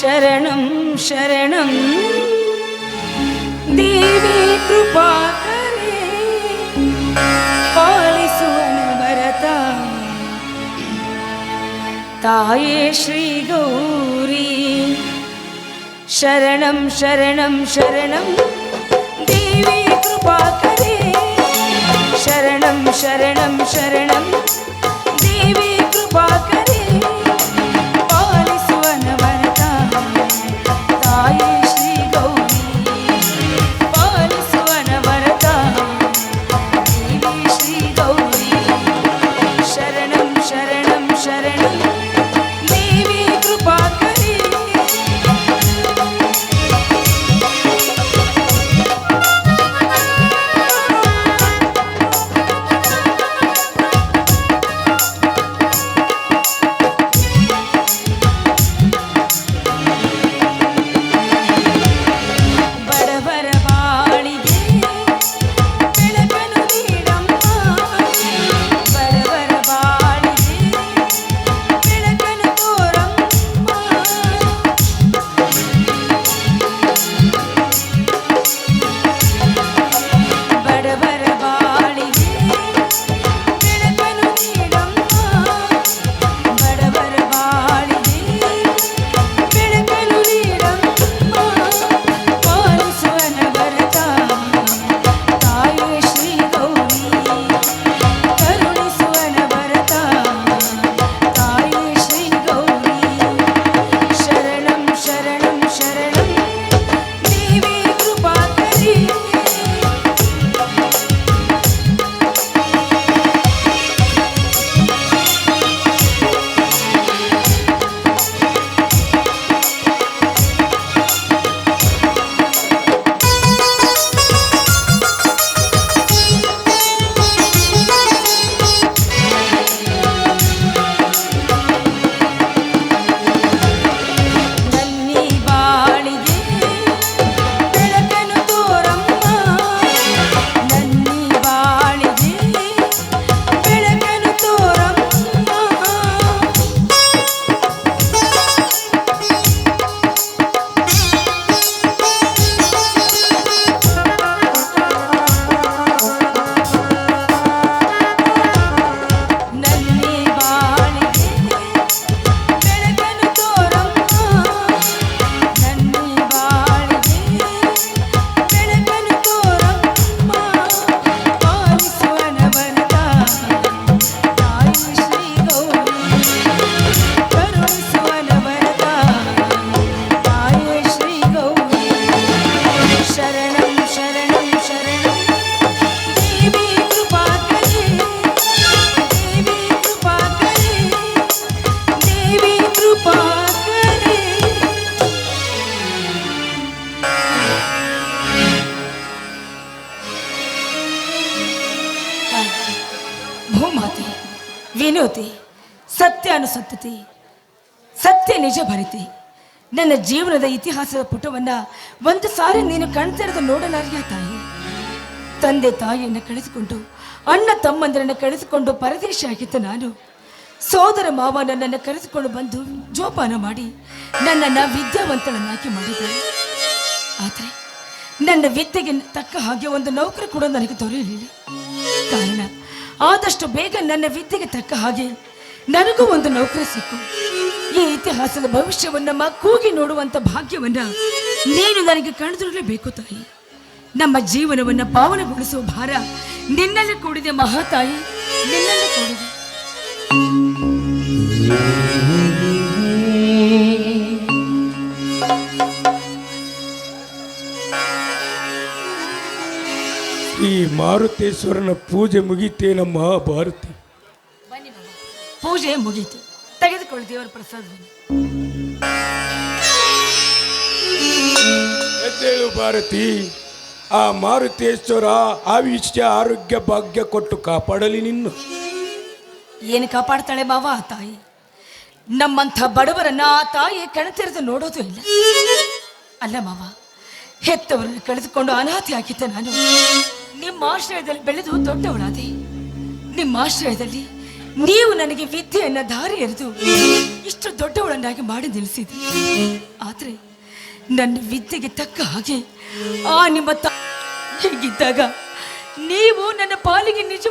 ശരണം ശരണം. ദേവി കൃപാകരേ പാലിസുവന തായേ ശ്രീ ഗൗരി. ശരണം ശരണം ശരണം. ദേവി കൃപാകരേ ശരണം ശരണം ശരണം. ദേവി കൃപാകരേ. ಭೂಮಾತೆ ವಿನೋತಿ ಸತ್ಯಾನುಸತ್ತತೆ ಸತ್ಯ ನಿಜ ಭರಿತಿ. ನನ್ನ ಜೀವನದ ಇತಿಹಾಸದ ಪುಟವನ್ನ ಒಂದು ಸಾರಿ ನೀನು ಕಣ್ತೆರೆದು ನೋಡಲಾರಿಯ ತಾಯಿ. ತಂದೆ ತಾಯಿಯನ್ನು ಕಳಿಸಿಕೊಂಡು ಅಣ್ಣ ತಮ್ಮಂದಿರನ್ನು ಕಳಿಸಿಕೊಂಡು ಪರದೇಶ ಆಗಿದ್ದ ನಾನು. ಸೋದರ ಮಾವ ನನ್ನನ್ನು ಕರೆಸಿಕೊಂಡು ಬಂದು ಜೋಪಾನ ಮಾಡಿ ನನ್ನನ್ನು ವಿದ್ಯಾವಂತಳನ್ನಾಗಿ ಮಾಡಿದೆ. ಆದರೆ ನನ್ನ ವಿದ್ಯೆಗೆ ತಕ್ಕ ಹಾಗೆ ಒಂದು ನೌಕರಿ ಕೂಡ ನನಗೆ ದೊರೆಯಲಿಲ್ಲ. ಕಾರಣ ಆದಷ್ಟು ಬೇಗ ನನ್ನ ವಿದ್ಯೆಗೆ ತಕ್ಕ ಹಾಗೆ ನನಗೂ ಒಂದು ನೌಕರಿ ಸಿಕ್ಕು. ಈ ಇತಿಹಾಸದ ಭವಿಷ್ಯವನ್ನ ಕೂಗಿ ನೋಡುವಂತ ಭಾಗ್ಯವನ್ನ ನೀನು ನನಗೆ ಕಳೆದಿರಲೇಬೇಕು ತಾಯಿ. ನಮ್ಮ ಜೀವನವನ್ನ ಪಾವನಗೊಳಿಸುವ ಭಾರ ನಿನ್ನಲ್ಲಿ ಕೂಡಿದೆ ಮಹಾತಾಯಿ, ನಿನ್ನಲ್ಲಿ ಕೂಡಿದೆ. ಈ ಮಾರುತೇಶ್ವರನ ಪೂಜೆ ಮುಗಿತೇನಮ್ಮ ಭಾರತಿ. ಬನ್ನಿ ಬಾಬಾ. ಪೂಜೆ ಮುಗೀತು. ತೆಗೆದುಕೊಳ್ಳಿ ದೇವರ ಪ್ರಸಾದವನ್ನು. ಎದ್ದೇಳು ಭಾರತಿ. ಆ ಮಾರುತೇಶ್ವರ ಆಯುಷ್ಯ ಆರೋಗ್ಯ ಭಾಗ್ಯ ಕೊಟ್ಟು ಕಾಪಾಡಲಿ ನಿನ್ನು. ಏನು ಕಾಪಾಡ್ತಾಳೆ ಬಾವ ಆ ತಾಯಿ? ನಮ್ಮಂಥ ಬಡವರನ್ನ ಆ ತಾಯಿ ಕಣತೆರೆದು ನೋಡೋದು ಇಲ್ಲ. ಅಲ್ಲ ಮಾವ ಹೆತ್ತವರನ್ನು ಕಳೆದುಕೊಂಡು ಅನಾಥೆ ಆಗಿದ್ದೆ ನಾನು ನಿಮ್ಮ ಆಶ್ರಯದಲ್ಲಿ ಬೆಳೆದು ದೊಡ್ಡವಳಾದೆ. ನಿಮ್ಮ ಆಶ್ರಯದಲ್ಲಿ ನೀವು ನನಗೆ ವಿದ್ಯೆಯನ್ನ ದಾರಿ ಎರೆದು ಇಷ್ಟು ದೊಡ್ಡವಳನ್ನಾಗಿ ಮಾಡಿ ನಿಲ್ಲಿಸಿದ್ರಿ ಆದ್ರೆ ನನ್ನ ವಿದ್ಯೆಗೆ ತಕ್ಕ ಹಾಗೆ ಆ ನಿಮ್ಮ ತ- ಹೀಗಿದ್ದಾಗ ನೀವು ನನ್ನ ಪಾಲಿಗೆ ನಿಜ